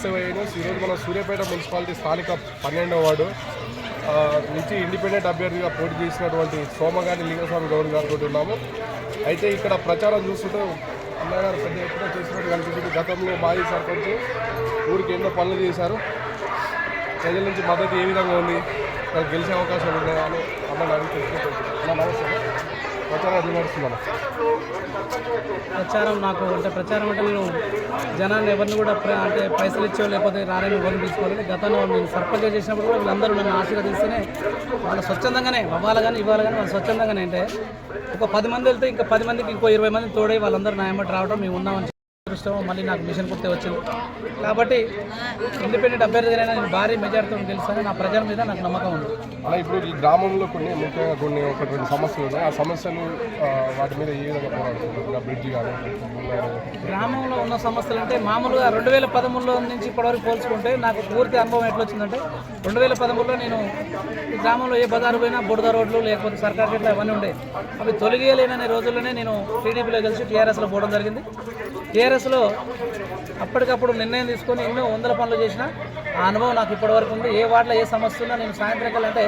Vasavi news ఈరోజు మన Suryapet municipality స్థానిక పన్నెండవ వార్డు. నుంచి ఇండిపెండెంట్ అభ్యర్థిగా పోటీ చేసినటువంటి సోమగాని లింగస్వామి గౌడ్ గారితో ఉన్నాము. అయితే ఇక్కడ ప్రచారం చూస్తుంటే అన్నగారు పెద్ద ఎత్తున చేసినట్టు కనిపిస్తుంది. గతంలో మాజీ సర్పంచ్ ఊరికి ఎన్నో పనులు చేశారు. ప్రజల నుంచి మద్దతు ఏ విధంగా ఉంది? నాకు గెలిచే అవకాశాలు ఉన్నాయా అని అమ్మని అడిగి నమస్తే. ప్రచారం నాకు అంటే ప్రచారం అంటే నేను జనాన్ని ఎవరిని కూడా అంటే పైసలు ఇచ్చో లేకపోతే రారని ఎవరిని తీసుకోలేదు గతంలో నేను సర్పంచ్ చేసినప్పుడు కూడా వీళ్ళందరూ నన్ను ఆశీర్వదిస్తేనే వాళ్ళు స్వచ్ఛందంగానే అవ్వాలి కానీ ఇవ్వాలి కానీ వాళ్ళు స్వచ్ఛందంగానే అంటే ఒక పది మంది వెళ్తే ఇంకా పది మందికి ఇంకో ఇరవై మంది తోడై వాళ్ళందరూ నా రావడం మేము ఉన్నామని అదృష్టం మళ్ళీ నాకు మిషన్ కుర్తే వచ్చింది. కాబట్టి ఇండిపెండెంట్ అభ్యర్థిగా నేను భారీ మెజార్టీతో గెలుస్తాను నా ప్రజల మీద నాకు నమ్మకం ఉంది. అలా ఇప్పుడు ఈ గ్రామంలో కొన్ని ముఖ్యంగా కొన్ని ఒక రెండు సమస్యలు ఉన్నాయి. ఆ సమస్యలు వాటి మీద ఏ విధంగా పోరాడుతున్నారు? బ్రిడ్జ్ కానీ గ్రామంలో ఉన్న సమస్యలు అంటే మామూలుగా రెండు వేల పదమూడులో నుంచి ఇప్పటివరకు పోల్చుకుంటే నాకు పూర్తి అనుభవం ఎట్లా వచ్చిందంటే రెండు వేల పదమూడులో నేను ఈ గ్రామంలో ఏ బజారు పోయినా బుడద రోడ్లు లేకపోతే సర్కార్ గేట్లు అవన్నీ ఉండే అవి తొలగియలేననే రోజుల్లోనే నేను టీడీపీలో కలిసి టీఆర్ఎస్లో పోవడం జరిగింది. టీఆర్ఎస్లో అప్పటికప్పుడు నిర్ణయం తీసుకొని ఎన్నో వందల పనులు చేసిన ఆ అనుభవం నాకు ఇప్పటివరకు ఉంది. ఏ వార్డులో ఏ సమస్య ఉన్నా నేను సాయంత్రం కల్లా అంటే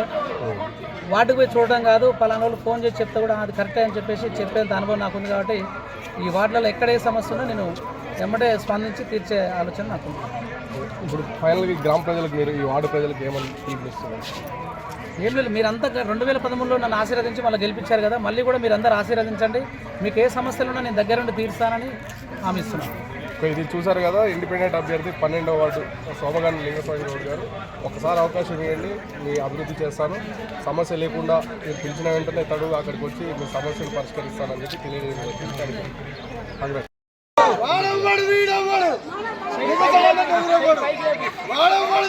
పోయి చూడడం కాదు పలానా వాళ్ళు ఫోన్ చేసి చెప్తే కూడా అది కరెక్టే అని చెప్పేసి చెప్పేంత అనుభవం నాకు ఉంది కాబట్టి ఈ వార్డులలో ఎక్కడ ఏ సమస్య ఉన్నా నేను వెంబడే స్పందించి తీర్చే ఆలోచన నాకు ఉంది. ఇప్పుడు ఫైనల్గా గ్రామ ప్రజలకు మీరు ఈ వార్డు ప్రజలకు ఏమని పిలుపునిస్తున్నారు ఏం లేదు మీరంతా రెండు వేల పదమూడులో నన్ను ఆశీర్వదించి మళ్ళీ గెలిపించారు కదా మళ్ళీ కూడా మీరు అందరూ ఆశీర్వదించండి. మీకు ఏ సమస్యలు ఉన్నా నేను దగ్గరుండి తీరుస్తానని హామీ ఇస్తున్నాను. సో ఇది చూసారు కదా ఇండిపెండెంట్ అభ్యర్థి పన్నెండవ వార్డు సోమగాని లింగస్వామి గౌడ్ గారు. ఒకసారి అవకాశం ఇవ్వండి మీ అభివృద్ధి చేస్తాను. సమస్య లేకుండా మీరు పిలిచిన వెంటనే తడుగు అక్కడికి వచ్చి మీ సమస్యను పరిష్కరిస్తానని చెప్పి తెలియజేయడం వాడవాడు వీడవాడు వాడవాడు